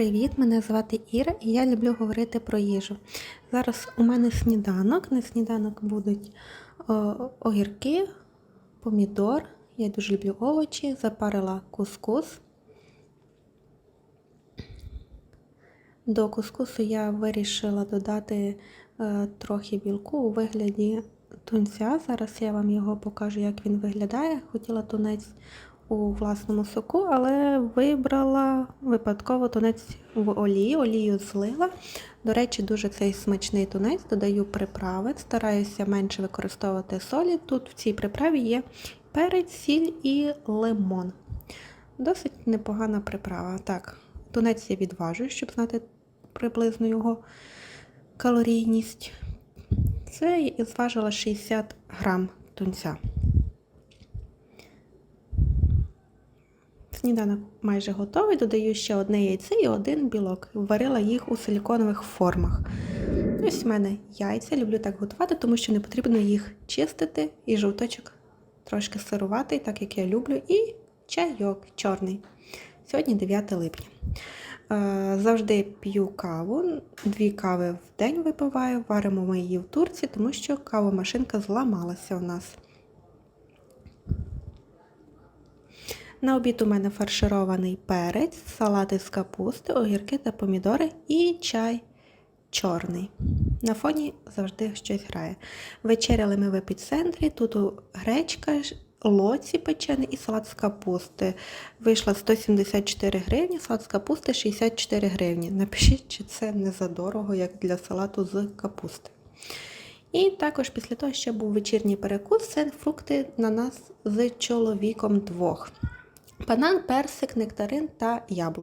Привіт! Мене звати Іра і я люблю говорити про їжу. Зараз у мене сніданок. На сніданок будуть о, огірки, помідор. Я дуже люблю овочі, запарила кускус. До кускусу я вирішила додати е, трохи білку у вигляді тунця. Зараз я вам його покажу, як він виглядає. Хотіла тунець у власному соку, але вибрала випадково тунець в олії. Олію злила. До речі, дуже цей смачний тунець, додаю приправи, стараюся менше використовувати солі. Тут в цій приправі є перець, сіль і лимон. Досить непогана приправа. Так, тунець я відважую, щоб знати приблизно його калорійність. Це зважила 60 грам тунця. Сніданок майже готовий. Додаю ще одне яйце і один білок. Варила їх у силіконових формах. Ось в мене яйця. Люблю так готувати, тому що не потрібно їх чистити. І жовточок трошки сируватий, так як я люблю. І чайок чорний. Сьогодні 9 липня. Е, Завжди п'ю каву, дві кави в день випиваю, варимо ми її в турці, тому що кавомашинка зламалася у нас. На обід у мене фарширований перець, салати з капусти, огірки та помідори і чай чорний. На фоні завжди щось грає. Вечеряли ми в епіцентрі, тут гречка, лоці печений і салат з капусти. Вийшла 174 гривні, салат з капусти 64 гривні. Напишіть, чи це не задорого, як для салату з капусти. І також після того, що був вечірній перекус, це фрукти на нас з чоловіком двох. Банан, персик, нектарин та яблуко.